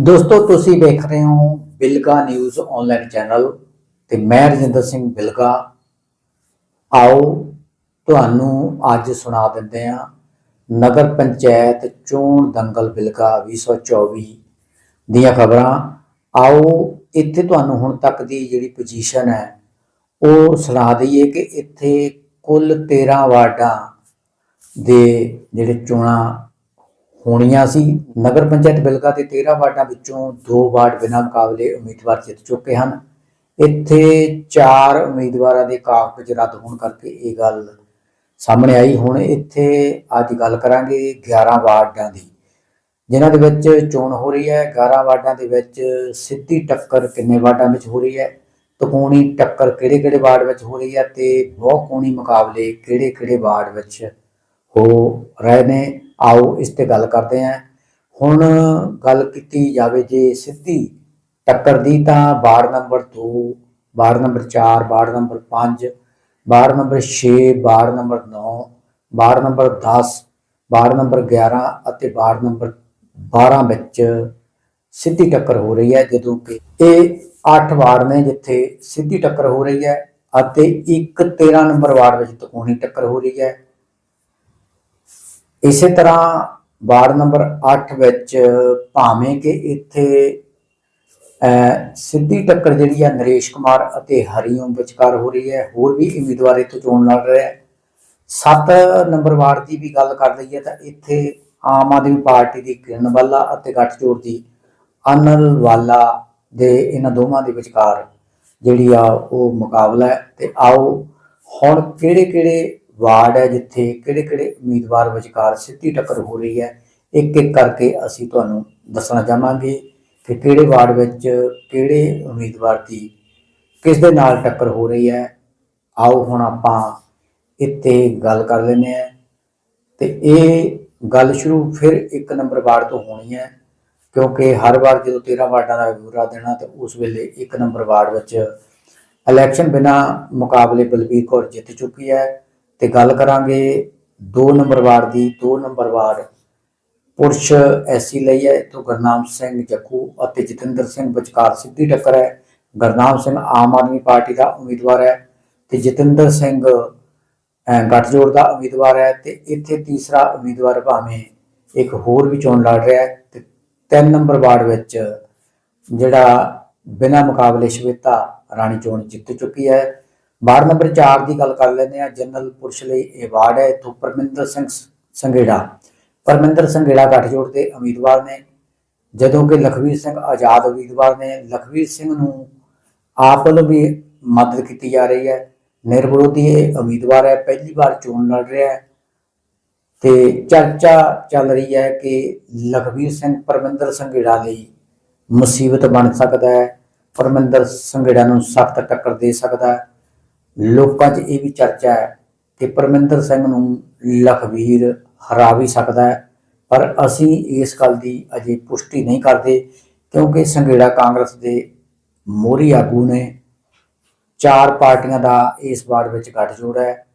ਦੋਸਤੋ, ਤੁਸੀਂ ਵੇਖ ਰਹੇ ਹੋ ਬਿਲਗਾ ਨਿਊਜ਼ ਆਨਲਾਈਨ ਚੈਨਲ ਤੇ ਮੈਂ ਰਜਿੰਦਰ ਸਿੰਘ ਬਿਲਗਾ। ਆਓ, ਤੁਹਾਨੂੰ ਅੱਜ ਸੁਣਾ ਦਿੰਦੇ ਹਾਂ ਨਗਰ ਪੰਚਾਇਤ ਚੋਣ ਦੰਗਲ ਬਿਲਗਾ 2024 ਦੀਆਂ ਖਬਰਾਂ। ਆਓ, ਇੱਥੇ ਤੁਹਾਨੂੰ ਹੁਣ ਤੱਕ ਦੀ ਜਿਹੜੀ ਪੋਜੀਸ਼ਨ ਹੈ, ਉਹ ਸੁਣਾ ਦਈਏ ਕਿ ਇੱਥੇ ਕੁੱਲ 13 ਵਾਰਡਾਂ ਦੇ ਜਿਹੜੇ ਚੋਣਾਂ ਹੋਣੀਆਂ ਸੀ। ਨਗਰ ਪੰਚਾਇਤ ਬਿਲਗਾ ਦੇ 13 ਵਾਰਡਾਂ ਵਿੱਚੋਂ ਦੋ ਵਾਰਡ ਬਿਨਾਂ ਮੁਕਾਬਲੇ ਉਮੀਦਵਾਰ ਜਿੱਤ ਚੁੱਕੇ ਹਨ। ਇੱਥੇ ਚਾਰ ਉਮੀਦਵਾਰਾਂ ਦੇ ਕਾਗਜ਼ ਰੱਦ ਹੋਣ ਕਰਕੇ ਇਹ ਗੱਲ ਸਾਹਮਣੇ ਆਈ। ਹੁਣ ਇੱਥੇ ਅੱਜ ਗੱਲ ਕਰਾਂਗੇ 11 ਵਾਰਡਾਂ ਦੀ, ਜਿਨ੍ਹਾਂ ਦੇ ਵਿੱਚ ਚੋਣ ਹੋ ਰਹੀ ਹੈ। 11 ਵਾਰਡਾਂ ਦੇ ਵਿੱਚ ਸਿੱਧੀ ਟੱਕਰ ਕਿੰਨੇ ਵਾਰਡਾਂ ਵਿੱਚ ਹੋ ਰਹੀ ਹੈ? ਤਕੋਣੀ ਟੱਕਰ ਕਿਹੜੇ-ਕਿਹੜੇ ਵਾਰਡ ਵਿੱਚ ਹੋ ਰਹੀ ਹੈ? ਤੇ ਬਹੁ ਕੋਣੀ ਮੁਕਾਬਲੇ ਕਿਹੜੇ-ਕਿਹੜੇ ਵਾਰਡ ਵਿੱਚ ਹੋ ਰਹੇ ਨੇ? ਆਓ ਇਸ ਤੇ ਗੱਲ ਕਰਦੇ ਹਾਂ। ਹੁਣ ਗੱਲ ਕੀਤੀ ਜਾਵੇ ਜੇ ਸਿੱਧੀ ਟੱਕਰ ਦੀ ਤਾਂ ward number 2 ward number 4 ward number 5 ward number 6 ward number 9 ward number 10 ward number 11 ਅਤੇ ਵਾਰਡ ਨੰਬਰ 12 ਵਿੱਚ ਸਿੱਧੀ ਟੱਕਰ ਹੋ ਰਹੀ ਹੈ, ਜਦੋਂ ਕਿ ਇਹ 8 ਵਾਰਡ ਨੇ ਜਿੱਥੇ ਸਿੱਧੀ ਟੱਕਰ ਹੋ ਰਹੀ ਹੈ ਅਤੇ ਇੱਕ 13 ਨੰਬਰ ਵਾਰਡ ਵਿੱਚ ਤਕੋਣੀ ਟੱਕਰ ਹੋ ਰਹੀ ਹੈ। ਇਸੇ ਤਰ੍ਹਾਂ ਵਾਰਡ ਨੰਬਰ 8 ਵਿੱਚ ਭਾਵੇਂ ਕਿ ਇੱਥੇ ਸਿੱਧੀ ਟੱਕਰ ਜਿਹੜੀ ਆ ਨਰੇਸ਼ ਕੁਮਾਰ ਅਤੇ ਹਰੀਓਮ ਵਿਚਕਾਰ ਹੋ ਰਹੀ ਹੈ, ਹੋਰ ਵੀ ਉਮੀਦਵਾਰ ਇੱਥੋਂ ਚੋਣ ਲੜ ਰਿਹਾ ਹੈ 7 ਨੰਬਰ ਵਾਰਡ ਦੀ ਵੀ ਗੱਲ ਕਰ ਲਈਏ ਤਾਂ ਇੱਥੇ ਆਮ ਆਦਮੀ ਪਾਰਟੀ ਦੀ ਕਿਰਨ ਵਾਲਾ ਅਤੇ ਗੱਠਜੋੜ ਦੀ ਅਨਲ ਵਾਲਾ ਦੇ ਇਹਨਾਂ ਦੋਵਾਂ ਦੇ ਵਿਚਕਾਰ ਜਿਹੜੀ ਆ ਉਹ ਮੁਕਾਬਲਾ ਹੈ। ਤੇ ਆਓ ਹੁਣ ਕਿਹੜੇ ਕਿਹੜੇ ਵਾਰਡ ਹੈ ਜਿੱਥੇ ਕਿਹੜੇ ਕਿਹੜੇ ਉਮੀਦਵਾਰ ਵਿਚਕਾਰ ਸਿੱਧੀ ਟੱਕਰ ਹੋ ਰਹੀ ਹੈ, ਇੱਕ ਇੱਕ ਕਰਕੇ ਅਸੀਂ ਤੁਹਾਨੂੰ ਦੱਸਣਾ ਚਾਹਾਂਗੇ ਕਿ ਕਿਹੜੇ ਵਾਰਡ ਵਿੱਚ ਕਿਹੜੇ ਉਮੀਦਵਾਰ ਦੀ ਕਿਸ ਦੇ ਨਾਲ ਟੱਕਰ ਹੋ ਰਹੀ ਹੈ। ਆਓ ਹੁਣ ਆਪਾਂ ਇੱਥੇ ਗੱਲ ਕਰ ਲੈਂਦੇ ਹਾਂ। ਤੇ ਇਹ ਗੱਲ ਸ਼ੁਰੂ ਫਿਰ ਇੱਕ ਨੰਬਰ ਵਾਰਡ ਤੋਂ ਹੋਣੀ ਹੈ, ਕਿਉਂਕਿ ਹਰ ਵਾਰ ਜਦੋਂ 13 ਵਾਰਡਾਂ ਦਾ ਵਿਵਰਾ ਦੇਣਾ ਤੇ ਉਸ ਵੇਲੇ ਇੱਕ ਨੰਬਰ ਵਾਰਡ ਵਿੱਚ ਇਲੈਕਸ਼ਨ ਬਿਨਾ ਮੁਕਾਬਲੇ ਬਲਬੀਰ ਕੌਰ ਜਿੱਤ ਚੁੱਕੀ ਹੈ। ਤੇ ਗੱਲ ਕਰਾਂਗੇ 2 ਨੰਬਰ ਵਾਰਡ ਦੀ 2 ਨੰਬਰ ਵਾਰਡ ਪੁਰਸ਼ ਐਸੀ ਲਈ ਹੈ ਤੋਂ ਗੁਰਨਾਮ ਸਿੰਘ ਜੱਖੂ ਅਤੇ ਜਤਿੰਦਰ ਸਿੰਘ ਵਿਚਕਾਰ ਸਿੱਧੀ ਟੱਕਰ ਹੈ। ਗੁਰਨਾਮ ਸਿੰਘ ਆਮ ਆਦਮੀ ਪਾਰਟੀ ਦਾ ਉਮੀਦਵਾਰ ਹੈ ਤੇ ਜਤਿੰਦਰ ਸਿੰਘ ਅਹ, ਗੱਠਜੋੜ ਦਾ ਉਮੀਦਵਾਰ ਹੈ ਤੇ ਇੱਥੇ ਤੀਸਰਾ ਉਮੀਦਵਾਰ ਭਾਵੇਂ ਇੱਕ ਹੋਰ ਵੀ ਚੋਣ ਲੜ ਰਿਹਾ ਹੈ ਤੇ 3 ਨੰਬਰ ਵਾਰਡ ਵਿੱਚ ਜਿਹੜਾ ਬਿਨਾਂ ਮੁਕਾਬਲੇ ਸ਼ਵੇਤਾ ਰਾਣੀ ਚੋਣ ਜਿੱਤ ਚੁੱਕੀ ਹੈ। ਵਾਰਡ ਨੰਬਰ 4 ਦੀ ਗੱਲ ਕਰ ਲੈਂਦੇ ਆ ਜਨਰਲ ਪੁਰਸ਼ ਲਈ ਇਹ ਵਾਰਡ ਹੈ ਇੱਥੋਂ ਪਰਮਿੰਦਰ ਸਿੰਘ ਸੰਘੇੜਾ। ਪਰਮਿੰਦਰ ਸੰਘੇੜਾ ਗੱਠਜੋੜ ਦੇ ਉਮੀਦਵਾਰ ਨੇ। ਜਦੋਂ ਕਿ ਲਖਵੀਰ ਸਿੰਘ ਆਜ਼ਾਦ ਉਮੀਦਵਾਰ ਨੇ। ਲਖਵੀਰ ਸਿੰਘ ਨੂੰ ਆਪ ਵੱਲੋਂ ਵੀ ਮਦਦ ਕੀਤੀ ਜਾ ਰਹੀ ਹੈ। ਨਿਰਵਿਰੋਧੀ ਇਹ ਉਮੀਦਵਾਰ ਹੈ। ਪਹਿਲੀ ਵਾਰ ਚੋਣ ਲੜ ਰਿਹਾ ਹੈ। ਤੇ ਚਰਚਾ ਚੱਲ ਰਹੀ ਹੈ ਕਿ ਲਖਵੀਰ ਸਿੰਘ ਪਰਮਿੰਦਰ ਸੰਘੇੜਾ ਲਈ ਮੁਸੀਬਤ ਬਣ ਸਕਦਾ ਹੈ। ਪਰਮਿੰਦਰ ਸੰਘੇੜਾ ਨੂੰ ਸਖਤ ਟੱਕਰ ਦੇ ਸਕਦਾ ਹੈ। ਲੋਕਾਂ 'ਚ ਇਹ ਵੀ ਚਰਚਾ ਹੈ ਕਿ ਪਰਮਿੰਦਰ ਸਿੰਘ ਨੂੰ ਲਖਵੀਰ ਹਰਾ ਵੀ ਸਕਦਾ ਹੈ, ਪਰ ਅਸੀਂ ਇਸ ਗੱਲ ਦੀ ਅਜੇ ਪੁਸ਼ਟੀ ਨਹੀਂ ਕਰਦੇ ਕਿਉਂਕਿ ਸੰਘੇੜਾ ਕਾਂਗਰਸ ਦੇ ਮੋਹਰੀ ਆਗੂ ਨੇ ਚਾਰ ਪਾਰਟੀਆਂ ਦਾ ਇਸ ਵਾਰਡ ਵਿੱਚ ਗੱਠਜੋੜ ਹੈ।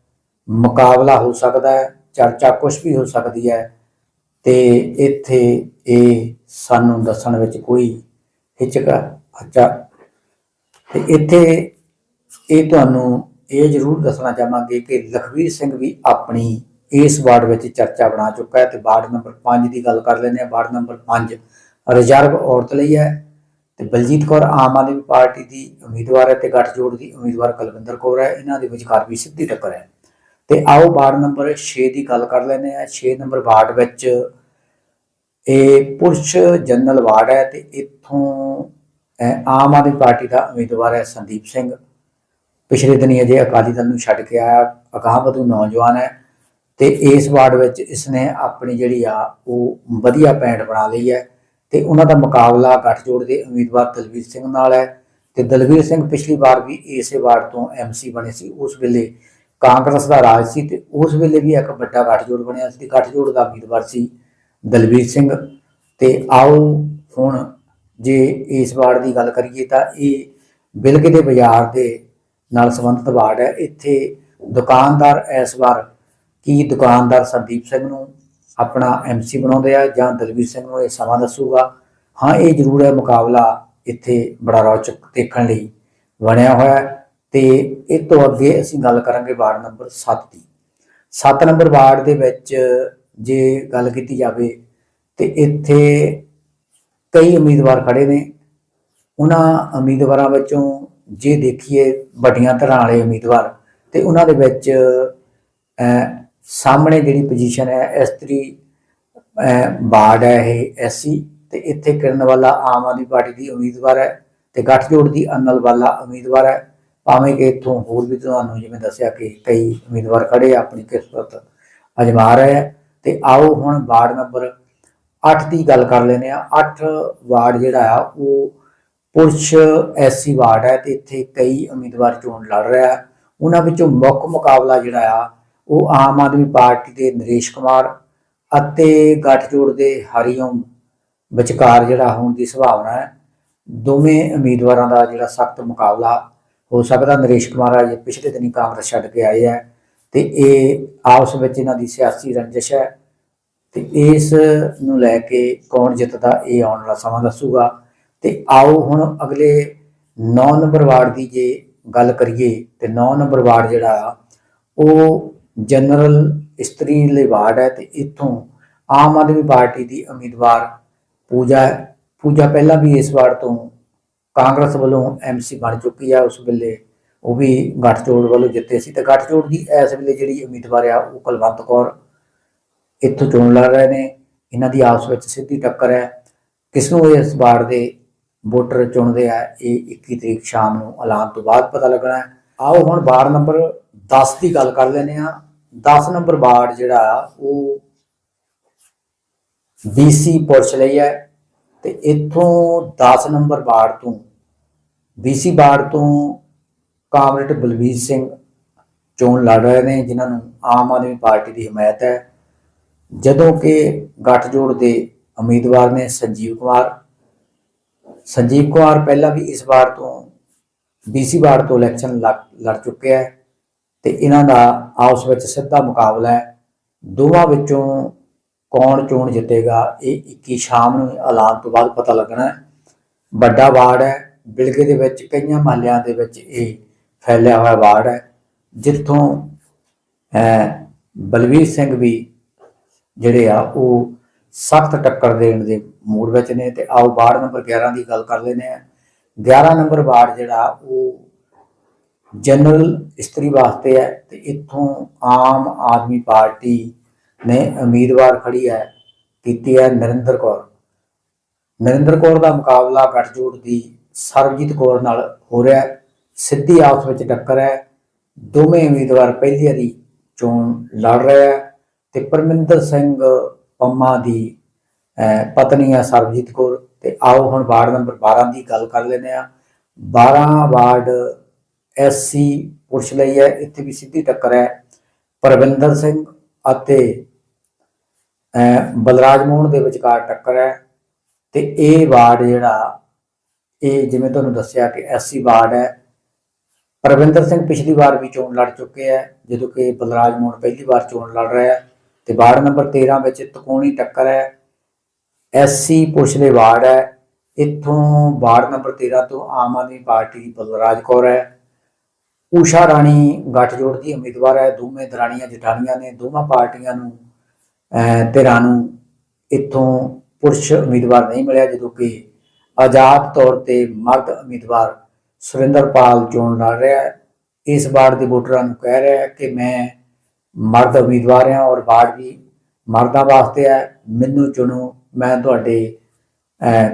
ਮੁਕਾਬਲਾ ਹੋ ਸਕਦਾ ਹੈ, ਚਰਚਾ ਕੁਝ ਵੀ ਹੋ ਸਕਦੀ ਹੈ ਤੇ ਇੱਥੇ ਇਹ ਸਾਨੂੰ ਦੱਸਣ ਵਿੱਚ ਕੋਈ ਹਿਚਕਾ ਹੱਚਾ ਤੇ ਇੱਥੇ ਇਹ ਤੁਹਾਨੂੰ ਇਹ ਜ਼ਰੂਰ ਦੱਸਣਾ ਚਾਹਾਂਗੇ ਕਿ ਲਖਵੀਰ ਸਿੰਘ ਵੀ ਆਪਣੀ ਇਸ ਵਾਰਡ ਵਿੱਚ ਚਰਚਾ ਬਣਾ ਚੁੱਕਾ ਹੈ ਤੇ ਵਾਰਡ ਨੰਬਰ 5 ਦੀ ਗੱਲ ਕਰ ਲੈਂਦੇ ਹਾਂ। ਵਾਰਡ ਨੰਬਰ 5 ਰਿਜ਼ਰਵ ਔਰਤ ਲਈ ਹੈ ਤੇ ਬਲਜੀਤ ਕੌਰ ਆਮ ਆਦਮੀ ਪਾਰਟੀ ਦੀ ਉਮੀਦਵਾਰ ਹੈ ਤੇ ਗੱਠਜੋੜ ਦੀ ਉਮੀਦਵਾਰ ਕੁਲਵਿੰਦਰ ਕੌਰ ਹੈ। ਇਹਨਾਂ ਦੇ ਵਿਚਕਾਰ ਵੀ ਸਿੱਧੀ ਟੱਕਰ ਹੈ। ਤੇ ਆਓ ਵਾਰਡ ਨੰਬਰ 6 ਦੀ ਗੱਲ ਕਰ ਲੈਂਦੇ ਹਾਂ। 6 ਨੰਬਰ ਵਾਰਡ ਵਿੱਚ ਇਹ ਪੁਰਸ਼ ਜਨਰਲ ਵਾਰਡ ਹੈ ਤੇ ਇੱਥੋਂ ਆਮ ਆਦਮੀ ਪਾਰਟੀ ਦਾ ਉਮੀਦਵਾਰ ਹੈ ਸੰਦੀਪ ਸਿੰਘ। ਪਿਛਲੇ ਦਿਨੀ ਅਜੇ ਅਕਾਲੀ ਦਲ ਨੂੰ ਛੱਡ ਕੇ ਆਇਆ ਅਗਾਂਹਵਧੂ ਨੌਜਵਾਨ ਹੈ ਤੇ ਇਸ ਵਾਰਡ ਵਿੱਚ ਇਸਨੇ ਆਪਣੀ ਜਿਹੜੀ ਆ ਉਹ ਵਧੀਆ ਪੈਂਟ ਬਣਾ ਲਈ ਹੈ ਤੇ ਉਹਨਾਂ ਦਾ ਮੁਕਾਬਲਾ ਗੱਠਜੋੜ ਦੇ ਉਮੀਦਵਾਰ ਦਲਵੀਰ ਸਿੰਘ ਨਾਲ ਹੈ ਤੇ ਦਲਵੀਰ ਸਿੰਘ ਪਿਛਲੀ ਵਾਰ ਵੀ ਇਸੇ ਵਾਰਡ ਤੋਂ ਐਮਸੀ ਬਣੇ ਸੀ, ਉਸ ਵੇਲੇ ਕਾਂਗਰਸ ਦਾ ਰਾਜ ਸੀ ਤੇ ਉਸ ਵੇਲੇ ਵੀ ਇੱਕ ਵੱਡਾ ਗੱਠਜੋੜ ਬਣਿਆ ਸੀ ਤੇ ਗੱਠਜੋੜ ਦਾ ਉਮੀਦਵਾਰ ਸੀ ਦਲਵੀਰ ਸਿੰਘ ਤੇ ਆਓ ਹੁਣ ਜੇ ਇਸ ਵਾਰਡ ਦੀ ਗੱਲ ਕਰੀਏ ਤਾਂ ਇਹ ਬਿਲਗੇ ਦੇ ਬਾਜ਼ਾਰ ਦੇ ਨਾਲ ਸੰਬੰਧਿਤ ਵਾਰਡ ਹੈ। ਇੱਥੇ ਦੁਕਾਨਦਾਰ ਇਸ ਵਾਰ ਕੀ ਦੁਕਾਨਦਾਰ ਸੰਦੀਪ ਸਿੰਘ ਨੂੰ ਆਪਣਾ ਐਮਸੀ ਬਣਾਉਂਦੇ ਆ ਜਾਂ ਦਲਵੀਰ ਸਿੰਘ ਨੂੰ ਇਹ ਸਮਾਂ ਦੱਸੂਗਾ। ਹਾਂ, ਇਹ ਜ਼ਰੂਰ ਹੈ ਮੁਕਾਬਲਾ ਇੱਥੇ ਬੜਾ ਰੌਚਕ ਦੇਖਣ ਲਈ ਬਣਿਆ ਹੋਇਆ ਹੈ। ਤੇ ਇਹ ਤੋਂ ਅੱਗੇ ਅਸੀਂ ਗੱਲ ਕਰਾਂਗੇ ਵਾਰਡ ਨੰਬਰ 7 ਦੀ। 7 ਨੰਬਰ ਵਾਰਡ ਦੇ ਵਿੱਚ ਜੇ ਗੱਲ ਕੀਤੀ ਜਾਵੇ ਤੇ ਇੱਥੇ ਕਈ ਉਮੀਦਵਾਰ ਖੜੇ ਨੇ। ਉਹਨਾਂ ਉਮੀਦਵਾਰਾਂ ਵਿੱਚੋਂ ਜੇ ਦੇਖੀਏ ਵੱਡੀਆਂ ਧਿਰਾਂ ਵਾਲੇ ਉਮੀਦਵਾਰ, ਤੇ ਉਹਨਾਂ ਦੇ ਵਿੱਚ ਸਾਹਮਣੇ ਜਿਹੜੀ ਪੋਜੀਸ਼ਨ ਹੈ ਇਸਤਰੀ ਵਾਰਡ ਹੈ ਇਹ ਐਸਸੀ ਤੇ ਇੱਥੇ ਕਿਰਨ ਵਾਲਾ ਆਮ ਆਦਮੀ ਪਾਰਟੀ ਦੀ ਉਮੀਦਵਾਰ ਹੈ ਤੇ ਗੱਠਜੋੜ ਦੀ ਅਨਲ ਵਾਲਾ ਉਮੀਦਵਾਰ ਹੈ। ਭਾਵੇਂ ਕਿ ਇੱਥੋਂ ਹੋਰ ਵੀ ਤੁਹਾਨੂੰ ਜਿਵੇਂ ਦੱਸਿਆ ਕਿ ਕਈ ਉਮੀਦਵਾਰ ਖੜੇ ਆ, ਆਪਣੀ ਕਿਸਮਤ ਅਜਮਾ ਰਹੇ ਆ। ਤੇ ਆਓ ਹੁਣ ਵਾਰਡ ਨੰਬਰ 8 ਦੀ ਗੱਲ ਕਰ ਲੈਨੇ ਆ 8 ਵਾਰਡ ਜਿਹੜਾ ਆ, ਉਹ ਪੁਰਸ਼ ਐਸਸੀ ਵਾਰਡ ਹੈ ਤੇ ਇੱਥੇ ਕਈ ਉਮੀਦਵਾਰ ਚੋਣ ਲੜ ਰਿਹਾ ਹੈ। ਉਹਨਾਂ ਵਿੱਚੋਂ ਮੁੱਖ ਮੁਕਾਬਲਾ ਜਿਹੜਾ ਆ, ਉਹ ਆਮ ਆਦਮੀ ਪਾਰਟੀ ਦੇ ਨਰੇਸ਼ ਕੁਮਾਰ ਅਤੇ ਗੱਠਜੋੜ ਦੇ ਹਰੀਓਮ ਵਿਚਕਾਰ ਜਿਹੜਾ ਹੋਣ ਦੀ ਸੰਭਾਵਨਾ ਹੈ। ਦੋਵੇਂ ਉਮੀਦਵਾਰਾਂ ਦਾ ਜਿਹੜਾ ਸਖਤ ਮੁਕਾਬਲਾ ਹੋ ਸਕਦਾ। ਨਰੇਸ਼ ਕੁਮਾਰ ਅਜੇ ਪਿਛਲੇ ਦਿਨੀ ਕਾਂਗਰਸ ਛੱਡ ਕੇ ਆਏ ਹੈ ਤੇ ਇਹ ਆਪਸ ਵਿੱਚ ਇਹਨਾਂ ਦੀ ਸਿਆਸੀ ਰੰਜਿਸ਼ ਹੈ ਤੇ ਇਸ ਨੂੰ ਲੈ ਕੇ ਕੌਣ ਜਿੱਤਦਾ ਇਹ ਆਉਣ ਵਾਲਾ ਸਮਾਂ ਦੱਸੂਗਾ। ਤੇ ਆਓ ਹੁਣ ਅਗਲੇ 9 ਨੰਬਰ ਵਾਰਡ ਦੀ ਜੇ ਗੱਲ ਕਰੀਏ ਤੇ 9 ਨੰਬਰ ਵਾਰਡ ਜਿਹੜਾ ਉਹ ਜਨਰਲ ਇਸਤਰੀ ਲਈ ਵਾਰਡ ਹੈ ਤੇ ਇੱਥੋਂ ਆਮ ਆਦਮੀ ਪਾਰਟੀ ਦੀ ਉਮੀਦਵਾਰ ਪੂਜਾ ਹੈ। ਪੂਜਾ ਪਹਿਲਾਂ ਵੀ ਇਸ ਵਾਰਡ ਤੋਂ ਕਾਂਗਰਸ ਵੱਲੋਂ ਐਮਸੀ ਬਣ ਚੁੱਕੀ ਆ, ਉਸ ਵੇਲੇ ਉਹ ਵੀ ਗੱਠਜੋੜ ਵੱਲੋਂ ਜਿੱਤੇ ਸੀ ਤੇ ਗੱਠਜੋੜ ਦੀ ਇਸ ਵੇਲੇ ਜਿਹੜੀ ਉਮੀਦਵਾਰ ਆ, ਉਹ ਕੁਲਵੰਤ ਕੌਰ ਇੱਥੋਂ ਚੋਣ ਲੜ ਰਹੇ ਨੇ ਇਹਨਾਂ ਦੀ ਆਪਸ ਵਿੱਚ ਸਿੱਧੀ ਟੱਕਰ ਹੈ ਕਿਸ ਨੂੰ ਇਸ ਵਾਰ ਦੇ ਵੋਟਰ ਚੁਣਦੇ ਆ, ਇਹ 21 ਤਰੀਕ ਸ਼ਾਮ ਨੂੰ ਐਲਾਨ ਤੋਂ ਬਾਅਦ ਪਤਾ ਲੱਗਣਾ ਹੈ। ਆਓ ਹੁਣ ਵਾਰਡ ਨੰਬਰ 10 ਦੀ ਗੱਲ ਕਰ ਲੈਨੇ ਆ 10 ਨੰਬਰ ਵਾਰਡ ਜਿਹੜਾ ਆ, ਉਹ BC ਪੁਰਸ਼ ਲਈ ਹੈ ਤੇ ਇੱਥੋਂ 10 ਨੰਬਰ ਵਾਰਡ ਤੋਂ BC ਵਾਰਡ ਤੋਂ ਕਾਮਰੇਡ ਬਲਵੀਰ ਸਿੰਘ ਚੋਣ ਲੜ ਰਹੇ ਨੇ, ਜਿਨ੍ਹਾਂ ਨੂੰ ਆਮ ਆਦਮੀ ਪਾਰਟੀ ਦੀ ਹਮਾਇਤ ਹੈ। ਜਦੋਂ ਕਿ ਗੱਠਜੋੜ ਦੇ ਉਮੀਦਵਾਰ ਨੇ ਸੰਜੀਵ ਕੁਮਾਰ ਸੰਜੀਵ ਕੁਮਾਰ ਪਹਿਲਾਂ ਵੀ ਇਸ ਵਾਰ ਤੋਂ BC ਵਾਰਡ ਤੋਂ ਇਲੈਕਸ਼ਨ ਲੜ- ਲੜ ਚੁੱਕੇ ਹੈ ਤੇ ਇਹਨਾਂ ਦਾ ਆਪਸ ਵਿੱਚ ਸਿੱਧਾ ਮੁਕਾਬਲਾ ਹੈ। ਦੋਵਾਂ ਵਿੱਚੋਂ ਕੌਣ ਚੋਣ ਜਿੱਤੇਗਾ ਇਹ 21 ਸ਼ਾਮ ਨੂੰ ਐਲਾਨ ਤੋਂ ਬਾਅਦ ਪਤਾ ਲੱਗਣਾ ਹੈ। ਵੱਡਾ ਵਾਰਡ ਹੈ ਬਿਲਗੇ ਦੇ ਵਿੱਚ ਕਈਆਂ ਮਹੱਲਿਆਂ ਦੇ ਵਿੱਚ ਇਹ ਫੈਲਿਆ ਹੋਇਆ ਵਾਰਡ ਹੈ ਜਿੱਥੋਂ ਅਹ, ਬਲਵੀਰ ਸਿੰਘ ਵੀ ਜਿਹੜੇ ਆ ਉਹ ਸਖਤ ਟੱਕਰ ਦੇਣ ਦੇ ਮੂਡ ਵਿੱਚ ਨੇ ਤੇ ਆਓ ਵਾਰਡ ਨੰਬਰ 11 ਦੀ ਗੱਲ ਕਰ ਲੈਨੇ ਆ 11 ਨੰਬਰ ਵਾਰਡ ਜਿਹੜਾ ਉਹ ਜਨਰਲ ਇਸਤਰੀ ਵਾਸਤੇ ਹੈ ਤੇ ਇੱਥੋਂ ਆਮ ਆਦਮੀ ਪਾਰਟੀ ਨੇ ਉਮੀਦਵਾਰ ਖੜੀ ਹੈ, ਕੀਤੀ ਹੈ ਨਰਿੰਦਰ ਕੌਰ। ਨਰਿੰਦਰ ਕੌਰ ਦਾ ਮੁਕਾਬਲਾ ਗੱਠਜੋੜ ਦੀ ਸਰਬਜੀਤ ਕੌਰ ਨਾਲ ਹੋ ਰਿਹਾ ਹੈ। ਸਿੱਧੀ ਆਪਸ ਵਿੱਚ ਟੱਕਰ ਹੈ। ਦੋਵੇਂ ਉਮੀਦਵਾਰ ਪਹਿਲੀ ਵਾਰੀ ਚੋਣ ਲੜ ਰਹੇ ਹੈ ਤੇ ਪਰਮਿੰਦਰ ਸਿੰਘ ਪੰਮਾ ਦੀ ਪਤਨੀ ਹੈ ਸਰਬਜੀਤ ਕੌਰ ਤੇ ਆਓ ਹੁਣ ਵਾਰਡ ਨੰਬਰ 12 ਦੀ ਗੱਲ ਕਰ ਲੈਂਦੇ ਆ 12 ਵਾਰਡ ਐਸਸੀ ਪੁਰਸ਼ ਲਈ ਹੈ, ਇੱਥੇ ਵੀ ਸਿੱਧੀ ਟੱਕਰ ਹੈ। ਪਰਵਿੰਦਰ ਸਿੰਘ ਅਤੇ ਬਲਰਾਜ ਮੋਹਨ ਦੇ ਵਿਚਕਾਰ ਟੱਕਰ ਹੈ। ਤੇ ਇਹ ਵਾਰਡ ਜਿਹੜਾ, ਇਹ ਜਿਵੇਂ ਤੁਹਾਨੂੰ ਦੱਸਿਆ ਕਿ ਐਸਸੀ ਵਾਰਡ ਹੈ। ਪਰਵਿੰਦਰ ਸਿੰਘ ਪਿਛਲੀ ਵਾਰ ਵੀ ਚੋਣ ਲੜ ਚੁੱਕੇ ਹੈ, ਜਦੋਂ ਕਿ ਬਲਰਾਜ ਮੋਹਨ ਪਹਿਲੀ ਵਾਰ ਚੋਣ ਲੜ ਰਿਹਾ ਹੈ। ਤੇ ਵਾਰਡ ਨੰਬਰ 13 ਵਿੱਚ ਤਕੋਣੀ ਟੱਕਰ ਹੈ ਐਸਸੀ ਪੁਰਸ਼ ਦੇ ਵਾਰਡ ਹੈ। ਇੱਥੋਂ ਵਾਰਡ ਨੰਬਰ 13 ਤੋਂ ਆਮ ਆਦਮੀ ਪਾਰਟੀ ਦੀ ਬਲਰਾਜ ਕੌਰ ਹੈ। ਊਸ਼ਾ ਰਾਣੀ ਗੱਠਜੋੜ ਦੀ ਉਮੀਦਵਾਰ ਹੈ। ਦੋਵੇਂ ਦਰਾਣੀਆਂ ਜਠਾਣੀਆਂ ਨੇ, ਦੋਵਾਂ ਪਾਰਟੀਆਂ ਨੂੰ ਧਿਰਾਂ ਨੂੰ ਇੱਥੋਂ ਪੁਰਸ਼ ਉਮੀਦਵਾਰ ਨਹੀਂ ਮਿਲਿਆ, ਜਦੋਂ ਕਿ ਆਜ਼ਾਦ ਤੌਰ ਤੇ ਮਰਦ ਉਮੀਦਵਾਰ ਸੁਰਿੰਦਰਪਾਲ ਚੋਣ ਲੜ ਰਿਹਾ ਹੈ। ਇਸ ਵਾਰ ਦੇ ਵੋਟਰਾਂ ਨੂੰ ਕਹਿ ਰਿਹਾ ਹੈ ਕਿ ਮੈਂ ਮਰਦ ਉਮੀਦਵਾਰ ਹਾਂ ਔਰ ਵਾਰਡ ਵੀ ਮਰਦਾਂ ਵਾਸਤੇ ਹੈ। ਮੈਨੂੰ ਚੁਣੋ, ਮੈਂ ਤੁਹਾਡੇ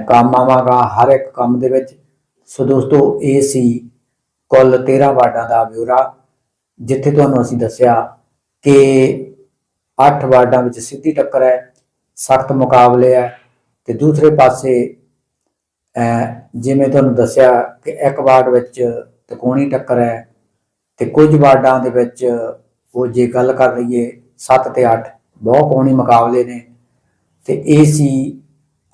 ਕੰਮ ਆਵਾਂਗਾ ਹਰ ਇੱਕ ਕੰਮ ਦੇ ਵਿੱਚ। ਸੋ ਦੋਸਤੋ, ਇਹ ਸੀ ਕੁੱਲ 13 ਵਾਰਡਾਂ ਦਾ ਬਿਊਰਾ, ਜਿੱਥੇ ਤੁਹਾਨੂੰ ਅਸੀਂ ਦੱਸਿਆ ਕਿ 8 ਵਾਰਡਾਂ ਵਿੱਚ ਸਿੱਧੀ ਟੱਕਰ ਹੈ, ਸਖਤ ਮੁਕਾਬਲੇ ਹੈ ਤੇ ਦੂਸਰੇ ਪਾਸੇ ਜਿਵੇਂ ਤੁਹਾਨੂੰ ਦੱਸਿਆ ਕਿ ਇੱਕ ਵਾਰਡ ਵਿੱਚ ਤਕੋਣੀ ਟੱਕਰ ਹੈ ਤੇ ਕੁਝ ਵਾਰਡਾਂ ਦੇ ਵਿੱਚ ਉਹ ਜੇ ਗੱਲ ਕਰ ਲਈਏ 7 ਤੇ 8 ਬਹੁਤ ਕੋਣੀ ਮੁਕਾਬਲੇ ਨੇ। ਤੇ ਇਹ ਸੀ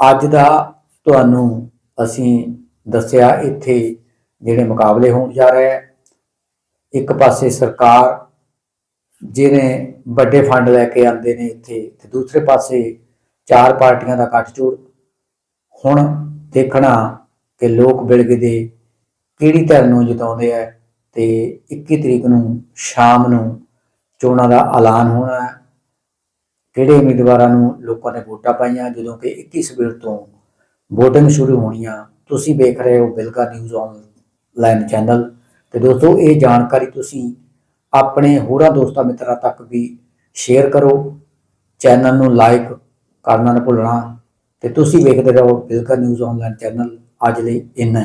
ਅੱਜ ਦਾ ਤੁਹਾਨੂੰ ਅਸੀਂ ਦੱਸਿਆ ਇੱਥੇ ਜਿਹੜੇ ਮੁਕਾਬਲੇ ਹੋਣ ਜਾ ਰਹੇ ਹੈ। ਇੱਕ ਪਾਸੇ ਸਰਕਾਰ ਜਿਹਨੇ ਵੱਡੇ ਫੰਡ ਲੈ ਕੇ ਆਉਂਦੇ ਨੇ ਇੱਥੇ ਤੇ ਦੂਸਰੇ ਪਾਸੇ ਚਾਰ ਪਾਰਟੀਆਂ ਦਾ ਗੱਠਜੋੜ ਹੁਣ ਦੇਖਣਾ ਕਿ ਲੋਕ ਬਿਲਗੇ ਦੇ ਕਿਹੜੀ ਧਿਰ ਨੂੰ ਜਿਤਾਉਂਦੇ ਆ ਤੇ 21 ਤਰੀਕ ਨੂੰ ਸ਼ਾਮ ਨੂੰ ਚੋਣਾਂ ਦਾ ਐਲਾਨ ਹੋਣਾ ਹੈ। ਕਿਹੜੇ ਉਮੀਦਵਾਰਾਂ ਨੂੰ ਲੋਕਾਂ ਨੇ ਵੋਟਾਂ ਪਾਈਆਂ? ਜਦੋਂ ਕਿ 21 ਸਵੇਰ ਤੋਂ VOTING ਸ਼ੁਰੂ ਹੋਣੀ ਆ ਤੁਸੀਂ ਵੇਖ ਰਹੇ ਹੋ ਬਿਲਗਾ ਨਿਊਜ਼ ਆਨਲਾਈਨ ਚੈਨਲ। ਤੇ ਦੋਸਤੋ, ਇਹ ਜਾਣਕਾਰੀ ਤੁਸੀਂ ਆਪਣੇ ਹੋਰਾਂ ਦੋਸਤਾਂ ਮਿੱਤਰਾਂ ਤੱਕ ਵੀ ਸ਼ੇਅਰ ਕਰੋ। ਚੈਨਲ ਨੂੰ ਲਾਈਕ ਕਰਨਾ ਨਾ ਭੁੱਲਣਾ। ਤੇ ਤੁਸੀਂ ਵੇਖਦੇ ਰਹੋ ਬਿਲਕਾ ਨਿਊਜ਼ ਆਨਲਾਈਨ ਚੈਨਲ। ਅੱਜ ਲਈ ਇੰਨਾ